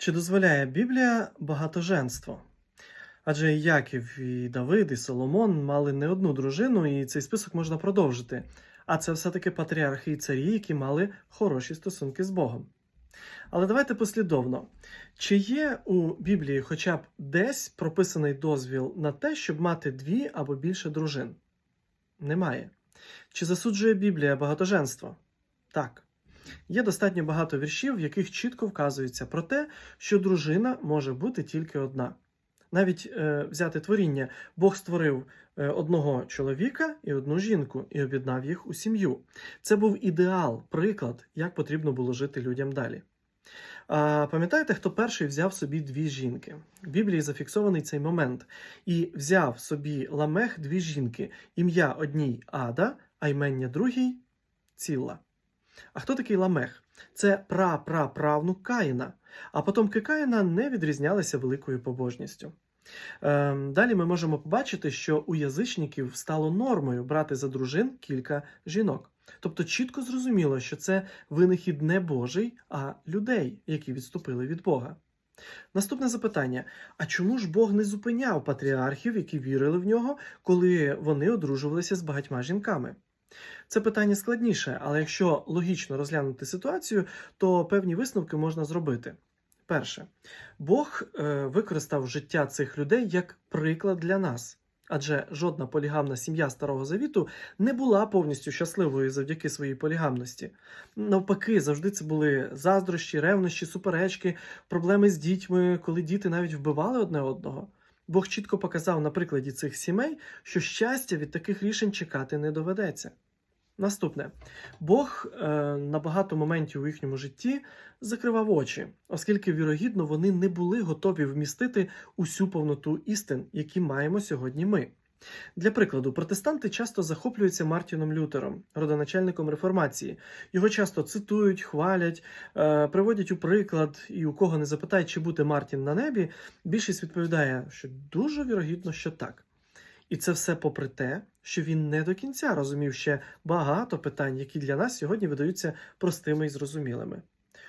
Чи дозволяє Біблія багатоженство? Адже і Яків, і Давид, і Соломон мали не одну дружину, і цей список можна продовжити. А це все-таки патріархи і царі, які мали хороші стосунки з Богом. Але давайте послідовно. Чи є у Біблії хоча б десь прописаний дозвіл на те, щоб мати дві або більше дружин? Немає. Чи засуджує Біблія багатоженство? Так. Є достатньо багато віршів, в яких чітко вказується про те, що дружина може бути тільки одна. Навіть е, взяти творіння, Бог створив е, одного чоловіка і одну жінку і об'єднав їх у сім'ю. Це був ідеал, приклад, як потрібно було жити людям далі. А пам'ятаєте, хто перший взяв собі дві жінки? В Біблії зафіксований цей момент. І взяв собі ламех дві жінки, ім'я одній Ада, а ймення другій Ціла. А хто такий ламех? Це пра-пра-правнук Каїна. А потомки Каїна не відрізнялися великою побожністю. Ем, далі ми можемо побачити, що у язичників стало нормою брати за дружин кілька жінок. Тобто чітко зрозуміло, що це винахід не Божий, а людей, які відступили від Бога. Наступне запитання: а чому ж Бог не зупиняв патріархів, які вірили в нього, коли вони одружувалися з багатьма жінками? Це питання складніше, але якщо логічно розглянути ситуацію, то певні висновки можна зробити. Перше, Бог е, використав життя цих людей як приклад для нас. Адже жодна полігамна сім'я Старого Завіту не була повністю щасливою завдяки своїй полігамності. Навпаки, завжди це були заздрощі, ревнощі, суперечки, проблеми з дітьми, коли діти навіть вбивали одне одного. Бог чітко показав на прикладі цих сімей, що щастя від таких рішень чекати не доведеться. Наступне, Бог е, на багато моментів у їхньому житті закривав очі, оскільки, вірогідно, вони не були готові вмістити усю повноту істин, які маємо сьогодні ми. Для прикладу, протестанти часто захоплюються Мартіном Лютером, родоначальником реформації. Його часто цитують, хвалять, е, приводять у приклад, і у кого не запитають, чи бути Мартін на небі, більшість відповідає, що дуже вірогідно, що так. І це все попри те, що він не до кінця розумів ще багато питань, які для нас сьогодні видаються простими і зрозумілими.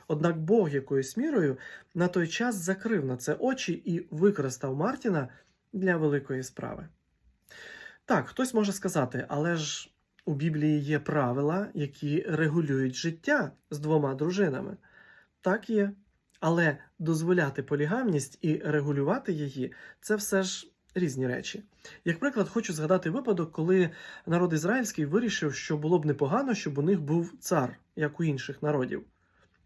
Однак Бог якоюсь мірою на той час закрив на це очі і використав Мартіна для великої справи. Так, хтось може сказати, але ж у Біблії є правила, які регулюють життя з двома дружинами. Так є. Але дозволяти полігамність і регулювати її це все ж різні речі. Як приклад, хочу згадати випадок, коли народ ізраїльський вирішив, що було б непогано, щоб у них був цар, як у інших народів.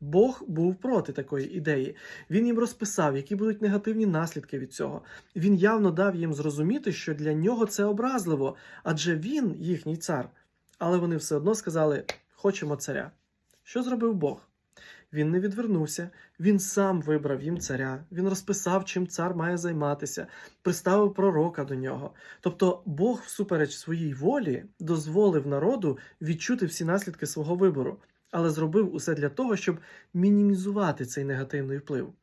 Бог був проти такої ідеї. Він їм розписав, які будуть негативні наслідки від цього. Він явно дав їм зрозуміти, що для нього це образливо, адже він їхній цар. Але вони все одно сказали: хочемо царя. Що зробив Бог? Він не відвернувся, він сам вибрав їм царя, він розписав, чим цар має займатися, приставив пророка до нього. Тобто Бог, всупереч своїй волі, дозволив народу відчути всі наслідки свого вибору, але зробив усе для того, щоб мінімізувати цей негативний вплив.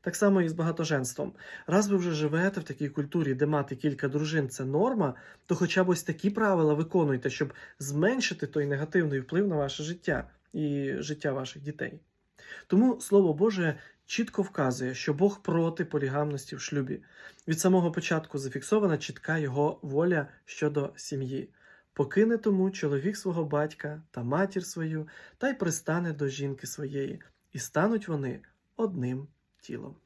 Так само і з багатоженством. Раз ви вже живете в такій культурі, де мати кілька дружин це норма, то хоча б ось такі правила виконуйте, щоб зменшити той негативний вплив на ваше життя і життя ваших дітей. Тому Слово Боже чітко вказує, що Бог проти полігамності в шлюбі. Від самого початку зафіксована чітка його воля щодо сім'ї. Покине тому чоловік свого батька та матір свою, та й пристане до жінки своєї, і стануть вони одним тілом.